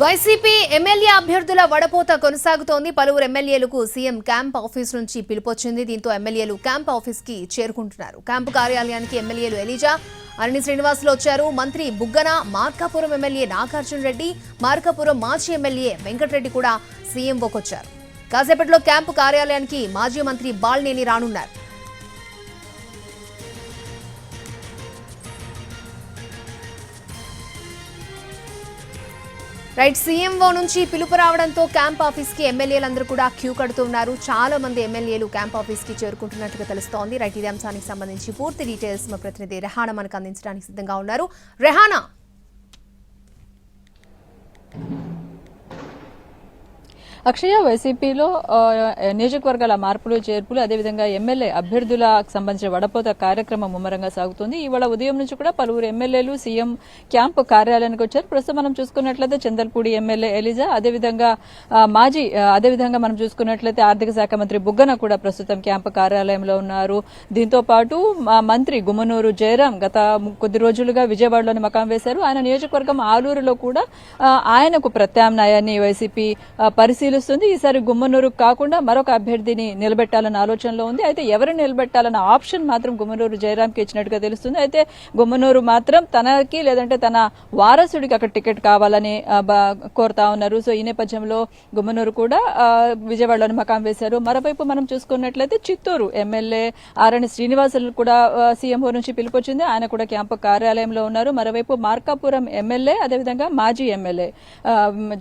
YCP MLA అభ్యర్థుల వడపోత కొనసాగుతోంది. పలువురు ఎమ్మెల్యేలకు సీఎం క్యాంప్ ఆఫీస్ నుంచి పిలుపొచ్చింది. దీంతో ఎమ్మెల్యేలు క్యాంప్ ఆఫీస్కి చేరుకుంటున్నారు. క్యాంపు కార్యాలయానికి ఎమ్మెల్యేలు ఎలిజా అరణి శ్రీనివాసులు వచ్చారు. మంత్రి బుగ్గన మార్కాపురం ఎమ్మెల్యే నాగార్జున రెడ్డి మార్కాపురం మాజీ ఎమ్మెల్యే వెంకటరెడ్డి కూడా సీఎంఓకొచ్చారు. కాసేపట్లో క్యాంపు కార్యాలయానికి మాజీ మంత్రి బాల్నేని రానున్నారు. రైట్ సీఎంఓ నుంచి పిలుపు రావడంతో క్యాంప్ ఆఫీస్కి ఎమ్మెల్యేలందరూ కూడా క్యూ కడుతున్నారు. చాలా మంది ఎమ్మెల్యేలు క్యాంప్ ఆఫీస్కి చేరుకుంటున్నట్టుగా తెలుస్తోంది. రైట్ ఇదే అంశానికి సంబంధించి పూర్తి డీటెయిల్స్ మా ప్రతినిధి రెహానా మనకు అందించడానికి సిద్ధంగా ఉన్నారు. రెహానా! అక్షయ వైసీపీలో నియోజకవర్గాల మార్పులు చేర్పులు అదేవిధంగా ఎమ్మెల్యే అభ్యర్థులకు సంబంధించిన వడపోత కార్యక్రమం ముమ్మరంగా సాగుతుంది. ఇవాళ ఉదయం నుంచి కూడా పలువురు ఎమ్మెల్యేలు సీఎం క్యాంపు కార్యాలయానికి వచ్చారు. ప్రస్తుతం మనం చూసుకున్నట్లయితే చందల్పూడి ఎమ్మెల్యే ఎలిజా అదేవిధంగా మాజీ అదేవిధంగా మనం చూసుకున్నట్లయితే ఆర్థిక శాఖ మంత్రి బుగ్గన కూడా ప్రస్తుతం క్యాంపు కార్యాలయంలో ఉన్నారు. దీంతో పాటు మంత్రి గుమ్మనూరు జయరాం గత కొద్ది రోజులుగా విజయవాడలోని మకాం వేశారు. ఆయన నియోజకవర్గం ఆలూరులో కూడా ఆయనకు ప్రత్యామ్నాయాన్ని వైసీపీ పరిశీలి తెలుస్తుంది. ఈసారి గుమ్మనూరు కాకుండా మరొక అభ్యర్థిని నిలబెట్టాలన్న ఆలోచనలో ఉంది. అయితే ఎవరిని నిలబెట్టాలన్న ఆప్షన్ మాత్రం గుమ్మనూరు జయరాంకి ఇచ్చినట్టుగా తెలుస్తుంది. అయితే గుమ్మనూరు మాత్రం తనకి లేదంటే తన వారసుడికి అక్కడ టికెట్ కావాలని కోరుతా ఉన్నారు. సో ఈ నేపథ్యంలో గుమ్మనూరు కూడా విజయవాడలోని మకాం వేశారు. మరోవైపు మనం చూసుకున్నట్లయితే చిత్తూరు ఎమ్మెల్యే ఆరణి శ్రీనివాసులు కూడా సీఎంఓ నుంచి పిలుపొచ్చింది. ఆయన కూడా క్యాంపు కార్యాలయంలో ఉన్నారు. మరోవైపు మార్కాపురం ఎమ్మెల్యే అదేవిధంగా మాజీ ఎమ్మెల్యే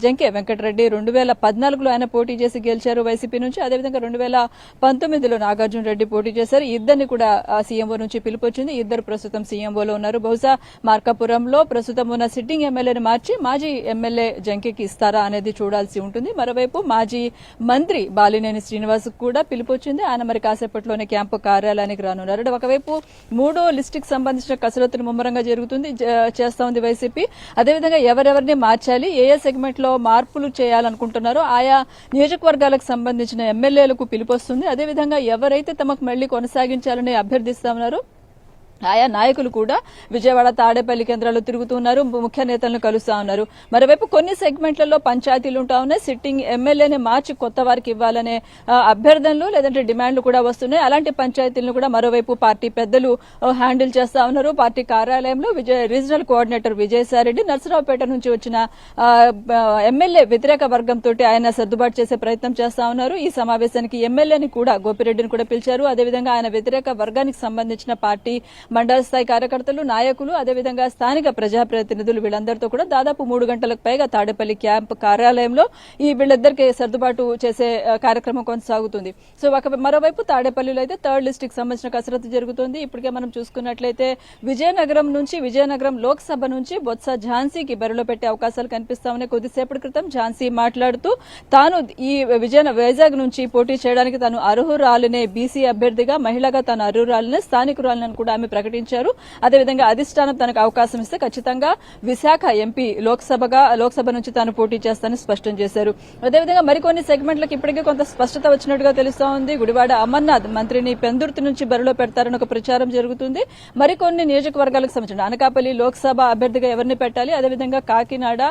జంకే వెంకటరెడ్డి రెండు వేల పద్నాలుగులో ఆయన పోటీ చేసి గెలిచారు వైసీపీ నుంచి. అదేవిధంగా రెండు వేల పంతొమ్మిదిలో నాగార్జున రెడ్డి పోటీ చేశారు. ఇద్దరిని కూడా సీఎంఓ నుంచి పిలుపొచ్చింది. ఇద్దరు ప్రస్తుతం సీఎంఓలో ఉన్నారు. బహుశా మార్కాపురంలో ప్రస్తుతం ఉన్న సిట్టింగ్ ఎమ్మెల్యేని మార్చి మాజీ ఎమ్మెల్యే జంకేకి ఇస్తారా అనేది చూడాల్సి ఉంటుంది. మరోవైపు మాజీ మంత్రి బాలినేని శ్రీనివాస్ కూడా పిలుపు వచ్చింది ఆయన మరి కాసేపట్లోనే క్యాంపు కార్యాలయానికి రానున్నారు. అంటే ఒకవైపు మూడో లిస్టుకి సంబంధించిన కసరత్తులు ముమ్మరంగా జరుగుతుంది. చేస్తోంది చేస్తా ఉంది వైసీపీ. అదేవిధంగా ఎవరెవరిని మార్చాలి? ఏ ఏ సెగ్మెంట్లో మార్పులు చేయాలనుకుంటున్నారో ఆయా నియోజకవర్గాలకు సంబంధించిన ఎమ్మెల్యేలకు పిలుపొస్తుంది అదేవిధంగా ఎవరైతే తమకు మళ్ళీ కొనసాగించాలని అభ్యర్థిస్తా ఉన్నారో ఆయా నాయకులు కూడా విజయవాడ తాడేపల్లి కేంద్రాల్లో తిరుగుతున్నారు ముఖ్య నేతలను కలుస్తా ఉన్నారు. మరోవైపు కొన్ని సెగ్మెంట్లలో పంచాయతీలు ఉంటా ఉన్నాయి. సిట్టింగ్ ఎమ్మెల్యేని మార్చి కొత్త వారికి ఇవ్వాలనే అభ్యర్థనలు లేదంటే డిమాండ్లు కూడా వస్తున్నాయి. అలాంటి పంచాయతీలను కూడా మరోవైపు పార్టీ పెద్దలు హ్యాండిల్ చేస్తా ఉన్నారు. పార్టీ కార్యాలయంలో విజయ రీజనల్ కోఆర్డినేటర్ విజయసాయిరెడ్డి నర్సరావుపేట నుంచి వచ్చిన ఎమ్మెల్యే వ్యతిరేక వర్గంతో ఆయన సర్దుబాటు చేసే ప్రయత్నం చేస్తా ఉన్నారు. ఈ సమావేశానికి ఎమ్మెల్యేని కూడా గోపిరెడ్డిని కూడా పిలిచారు. అదేవిధంగా ఆయన వ్యతిరేక వర్గానికి సంబంధించిన పార్టీ మండల స్థాయి కార్యకర్తలు నాయకులు అదేవిధంగా స్థానిక ప్రజాప్రతినిధులు వీళ్ళందరితో కూడా దాదాపు మూడు గంటలకు పైగా తాడేపల్లి క్యాంప్ కార్యాలయంలో ఈ వీళ్ళిద్దరికి సర్దుబాటు చేసే కార్యక్రమం కొనసాగుతుంది. సో ఒక మరోవైపు తాడేపల్లిలో అయితే థర్డ్ లిస్ట్కి సంబంధించిన కసరత్తు జరుగుతుంది. ఇప్పటికే మనం చూసుకున్నట్లయితే విజయనగరం నుంచి విజయనగరం లోక్సభ నుంచి బొత్స ఝాన్సీకి బరిలో పెట్టే అవకాశాలు కనిపిస్తా ఉన్నాయి కొద్దిసేపటి క్రితం ఝాన్సీ మాట్లాడుతూ తాను ఈ విజయ వైజాగ్ నుంచి పోటీ చేయడానికి తాను అర్హురాలనే బీసీ అభ్యర్థిగా మహిళగా తాను అర్హురాలనే స్థానికురాలని కూడా ఆమె ప్రకటించారు. అదేవిధంగా అధిష్టానం తనకు అవకాశం ఇస్తే ఖచ్చితంగా విశాఖ ఎంపీ లోక్సభగా లోక్సభ నుంచి తాను పోటీ చేస్తానని స్పష్టం చేశారు. అదేవిధంగా మరికొన్ని సెగ్మెంట్లకు ఇప్పటికే కొంత స్పష్టత వచ్చినట్టుగా తెలుస్తా ఉంది గుడివాడ అమర్నాథ్ మంత్రిని పెందుర్తి నుంచి బరిలో పెడతారని ఒక ప్రచారం జరుగుతుంది. మరికొన్ని నియోజకవర్గాలకు సంబంధించిన అనకాపల్లి లోక్సభ అభ్యర్థిగా ఎవరిని పెట్టాలి? అదేవిధంగా కాకినాడ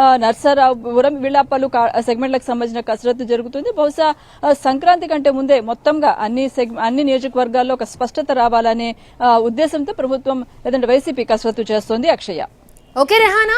ఆ, నర్సరావుపురం వీళ్ళ పలు సెగ్మెంట్లకు సంబంధించిన కసరత్తు జరుగుతుంది. బహుశా సంక్రాంతి కంటే ముందే మొత్తంగా అన్ని అన్ని నియోజకవర్గాల్లో ఒక స్పష్టత రావాలనే ఉద్దేశంతో ప్రభుత్వం లేదంటే వైసీపీ కసరత్తు చేస్తోంది అక్షయ. ఓకే రెహానా?